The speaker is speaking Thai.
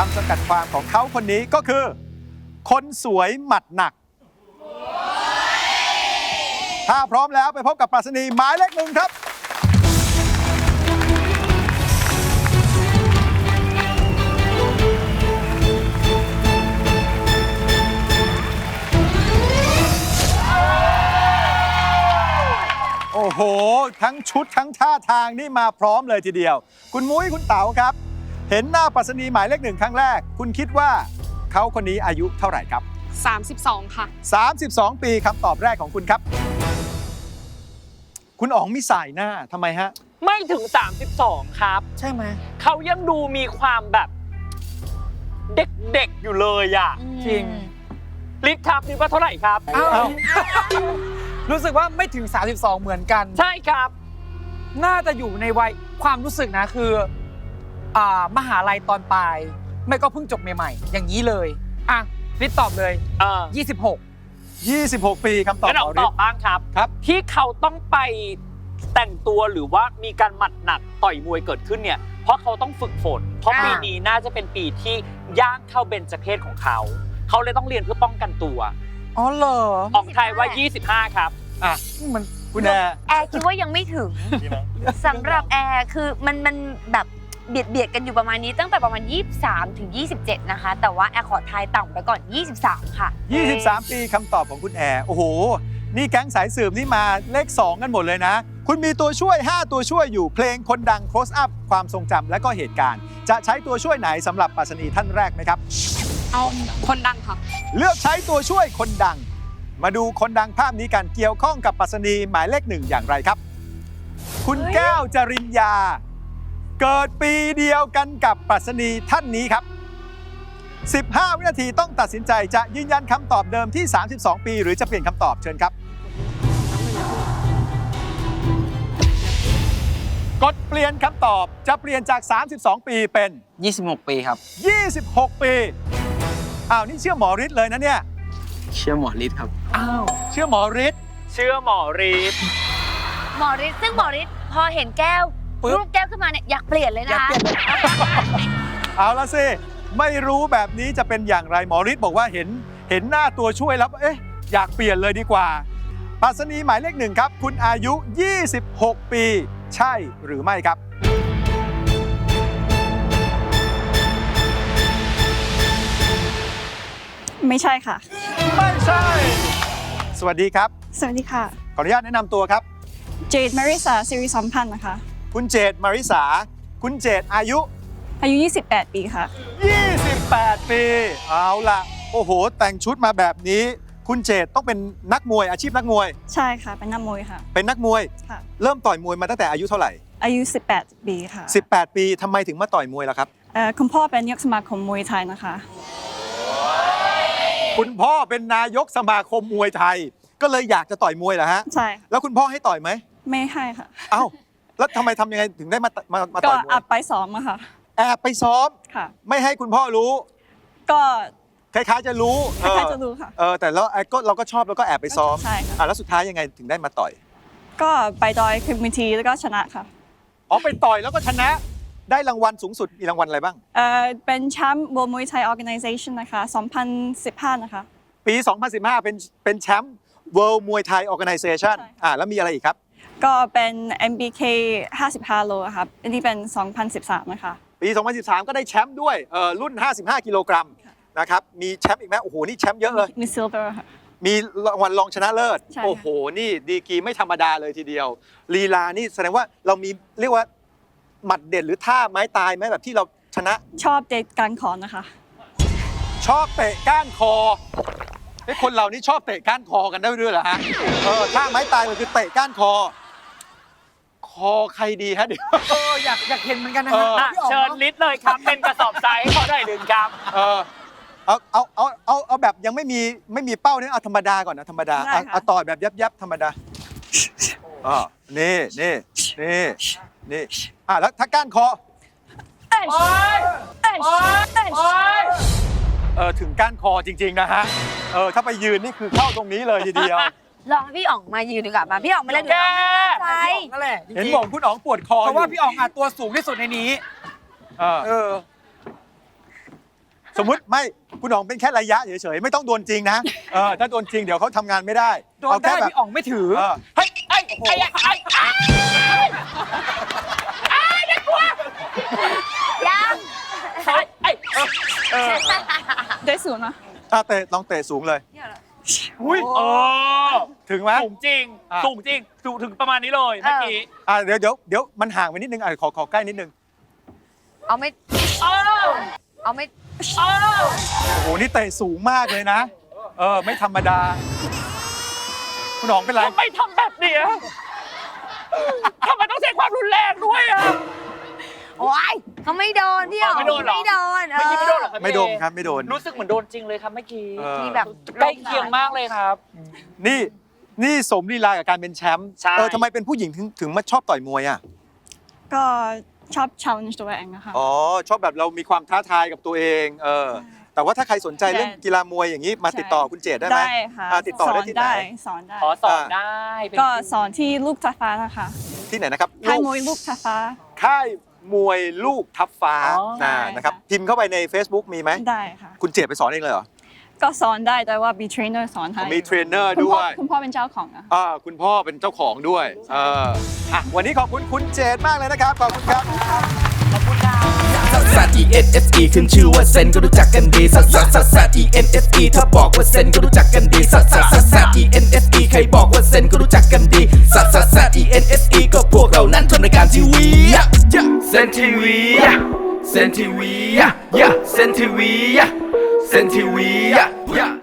คำจำกัดความของเขาคนนี้ก็คือ คนสวยหมัดหนัก ถ้าพร้อมแล้วไปพบกับปรัชนีหมายเลขหนึ่งครับ โอ้โห ทั้งชุดทั้งท่าทางนี่มาพร้อมเลยทีเดียว คุณมุ้ยคุณเต๋าครับ เห็นหน้าปรัชนีหมายเลขหนึ่งครั้งแรก คุณคิดว่าเขาคนนี้อายุเท่าไหร่ครับ 32 ค่ะ 32 ปีคำตอบแรกของคุณครับ คุณอ๋องมีสายหน้าทำไมฮะ ไม่ถึง 32 ครับ ใช่ไหมเขายังดูมีความแบบ เด็กๆอยู่เลยอะจริง ลิศครับนี่ว่าเท่าไหร่ครับ อ้าวเอ้ารู้สึกว่าไม่ถึง 32 เหมือนกัน ใช่ครับ น่าจะอยู่ในวัยความรู้สึกนะคือ อ่ามหาลัยตอนปลาย ไม่ก็เพิ่งจบใหม่ๆ อย่างนี้เลย อะริดตอบเลย เออ26 26 ปีคำตอบงั้นขเอาองตฤอทบธิ์บ้างครับ ครับ ที่เขาต้องไปแต่งตัวหรือว่ามีการหมัดหนักต่อยมวยเกิดขึ้นเนี่ย เพราะเขาต้องฝึกฝน เพราะอ่า ปีนี้น่าจะเป็นปีที่ย่างเข้าเบญจเพศของเขา เขาเลยต้องเรียนเพื่อป้องกันตัวอ๋อเหรอออกไทยว่า 25 ครับ อะมันคุณแอร์ แอร์คิดว่ายังไม่ถึงสำหรับแอร์คือมันมันแบบ เบียดเบียดกันอยู่ประมาณนี้ตั้งแต่ประมาณ 23 ถึง 27 นะคะ แต่ว่าแอร์ขอทายต่ำไปก่อน 23 ค่ะ 23 ปีคำตอบของคุณแอร์โอ้โห นี่แก๊งสายสืบนี่มาเลข 2 กันหมดเลยนะ คุณมีตัวช่วย 5 ตัวช่วยอยู่เพลงคนดัง close up ความทรงจำและก็เหตุการณ์ จะใช้ตัวช่วยไหนสำหรับปรัชนีท่านแรกไหมครับ เอาคนดังค่ะ เลือกใช้ตัวช่วยคนดัง มาดูคนดังภาพนี้กันเกี่ยวข้องกับปรัชนีหมายเลขหนึ่งอย่างไรครับ คุณแก้วจริญญา เกิดปีเดียวกันกับปรัชนีท่านนี้ครับ 15 วินาทีต้องตัดสินใจจะยืนยันคำตอบเดิมที่ 32 ปี หรือจะเปลี่ยนคำตอบเชิญครับ กดเปลี่ยนคำตอบจะเปลี่ยนจาก 32 ปีเป็น 26 ปีครับ 26 ปี อ้าว นี่เชื่อหมอฤทธิ์เลยนะเนี่ย เชื่อหมอฤทธิ์ครับ อ้าว เชื่อหมอฤทธิ์เชื่อหมอรีฟหมอฤทธิ์ซึ่งหมอฤทธิ์พอเห็นแก้ว ปึ๊บรูปแก้วขึ้นมาเนี่ยอยากเปลี่ยนเลยอยากนะเปลี่ยนเลย เอาละสิ ไม่รู้แบบนี้จะเป็นอย่างไรหมอฤทธิ์บอกว่าเห็นเห็นหน้าตัวช่วยแล้วเอ๊ะอยากเปลี่ยนเลยดีกว่าปรัสนีหมายเลขหนึ่งครับ คุณอายุ 26 ปี ใช่หรือไม่ครับ ไม่ใช่ค่ะ ไม่ใช่ สวัสดีครับ สวัสดีค่ะ ขออนุญาตแนะนำตัวครับ เจดมาริสาสิริสัมพันธ์นะคะ คุณเจตมาริสา คุณเจตอายุ อายุ 28 ปีค่ะ 28 ปี เอาล่ะ โอ้โห แต่งชุดมาแบบนี้ คุณเจตต้องเป็นนักมวยอาชีพนักมวย ใช่ค่ะ เป็นนักมวยค่ะ เป็นนักมวย ค่ะ เริ่มต่อยมวยมาตั้งแต่อายุเท่าไหร่ อายุ 18 ปีค่ะ18 ปีทำไมถึงมาต่อยมวยล่ะครับ เอ่อคุณพ่อเป็นนายกสมาคมมวยไทยนะคะ คุณพ่อเป็นนายกสมาคมมวยไทย ก็เลยอยากจะต่อยมวยเหรอฮะ ใช่แล้วคุณพ่อให้ต่อยไหม ไม่ให้ค่ะ เอ้า แล้วทำไมทำยังไงถึงได้มามามาก็ต่อยมวอัยบไปซ้อมอะค่ะ แอบไปซ้อม ค่ะ ไม่ให้คุณพ่อรู้ ก็คล้ายๆจะรู้ใครๆจะรู้ค่ะ เออแต่แล้วไอ้ก็เราก็ชอบแล้วก็แอบไปซ้อมใช่ค่ะ อะแล้วสุดท้ายยังไงถึงได้มาต่อยก็ไปดอยคอมมิทีแล้วก็ชนะค่ะ อ๋อไปต่อยแล้วก็ชนะได้รางวัลสูงสุดมีรางวัลอะไรบ้าง เอ่อ เป็นแชมป์ World Muay Thai Organization นะคะ 2015 นะคะ ปี 2015 เป็นเป็นแชมป์ World Muay Thai Organization ใช่ อ่าแล้วมีอะไรอีกครับ ก็เป็น MBK 55 โลครับ อันนี้เป็น 2013 นะคะ ปี 2013 ก็ได้แชมป์ด้วยเอ่อรุ่น 55 กิโลกรัมนะครับ มีแชมป์อีกไหมโอ้โห นี่แชมป์เยอะเลย มี Silver ค่ะ มีรางวัลรองชนะเลิศ ใช่ค่ะ โอ้โห นี่ดีกรีไม่ธรรมดาเลยทีเดียว ลีลานี่แสดงว่าเรามีเรียกว่าหมัดเด็ดหรือท่าไม้ตายไหมแบบที่เราชนะ ชอบเดทการขอนนะคะ ชอบเตะก้านคอไอ้ยคนเรานี่ชอบเตะก้านคอกันได้ด้วยเหรอฮะ เออท่าไม้ตายมันคือเตะก้านคอ คอใครดีฮะเดี๋ยว เอออยากอยากเห็นเหมือนกันนะเอฮะออะพี่อ๋องเชิญลิศเลยครับ เป็นกระสอบทรายให้เขาได้หนึ่งครับ เออเอาเอาเอาเอาเอาแบบยังไม่มีไม่มีเป้าเนี่ยเอาธรรมดาก่อนนะธรรมดาได้เอาค่ะ เอาต่อยแบบยับยับธรรมดาอ๋อนี่นี่นี่นี่อะแล้วถ้าก้านคอเอ้ยเอ้ยเอ้ยเออถึงก้านคอจริง ๆนะฮะเออถ้าไปยืนนี่คือเข้าตรงนี้เลยทีเดียว ลองให้พี่อ๋องมายืนดีกว่ามาพี่อ๋องมาเล่นแก ใจ พี่อ๋องนั่นแหละจริงๆเห็นบอกคุณอ๋องปวดคอเพราะว่ายู่พี่อ๋องอะตัวสูงที่สุดในนี้ เออเออ สมมุติไม่คุณอ๋องเป็นแค่ระยะเฉยๆไม่ต้องโดนจริงนะเออถ้าโดนจริงเดี๋ยวเขาทำงานไม่ได้โดนเอาได้แค่แบบพี่อ๋องไม่ถือ เออเฮ้ยไอ้ไอ้ไอ้ไอ้ไอ้ยังไอ้ไอ้เออได้ศูนย์นะอะเตะลองเตะสูงเลย อุ้ยเออถึงไหม สูงจริง อะ สูงจริงสูงถึงประมาณนี้เลยเมื่อกี้อะเดี๋ยวเดี๋ยวเดี๋ยวมันห่างไปนิดนึงอะขอขอใกล้นิดนึงเอาไม่ เออเอาไม่ เออโอ้โหนี่เตะสูงมากเลยนะ เออไม่ธรรมดา คุณอ๋องเป็นไร ทำไมทำแบบเนี้ยทำไมต้องใช้ความรุนแรงด้วยอะ โอ้ยเขาไม่โดนพี่อ๋องไม่โดนเหรอ ไม่โดนเมื่อกี้ไม่โดนเหรอ ครับไม่โดนครับไม่โดน รู้สึกเหมือนโดนจริงเลยครับเมื่อกี้เออมีแบบใกล้เคียงมากเลยครับ นี่นี่สมลีลากับการเป็นแชมป์ใช่ เออทำไมเป็นผู้หญิงถึงถึงมาชอบต่อยมวยอะก็ชอบ challenge ตัวเองนะคะ อ๋อชอบแบบเรามีความท้าทายกับตัวเอง เออ แต่ว่าถ้าใครสนใจเรื่องใช่กีฬามวยอย่างนี้มาใช่ ติดต่อคุณเจดได้ไหม ได้ค่ะอ่าติดต่อได้ที่ไหน สอนได้ขอสอนได้ สอนได้เป็นก็สอนที่ลูกทัฟ้านะคะที่ไหนนะครับค่ายลูกมวยลูกทัฟ้าค่าย มวยลูกทับฟ้าอ๋อนะใช่นะครับค่ะ พิมพ์เข้าไปใน Facebook มีไหม ได้ค่ะ คุณเจดไปสอนเองเลยเหรอก็สอนได้แต่ว่ามีเทรนเนอร์สอนให้มีเทรนเนอร์คุณด้พ่วอยคุณพ่อเป็นเจ้าของอะ อ่าคุณพ่อเป็นเจ้าของด้วยเอออะวันนี้ขอบคุณคุณเจดมากเลยนะครับ ขอบคุณครับ ซัสซัส E N S E ขึ้นชื่อว่าเซนก็รู้จักกันดีซัสซัสซัสซัส E N S E ถ้าบอกว่าเซนก็รู้จักกันดีซัสซัสซัสซัส E N S E ใครบอกว่าเซนก็รู้จักกันดีซัสซัสซัส E N S E ก็พวก เรานั้นทำรายการทีวีเซนทีวีเซนทีวีเซนทีวีเซนทีวี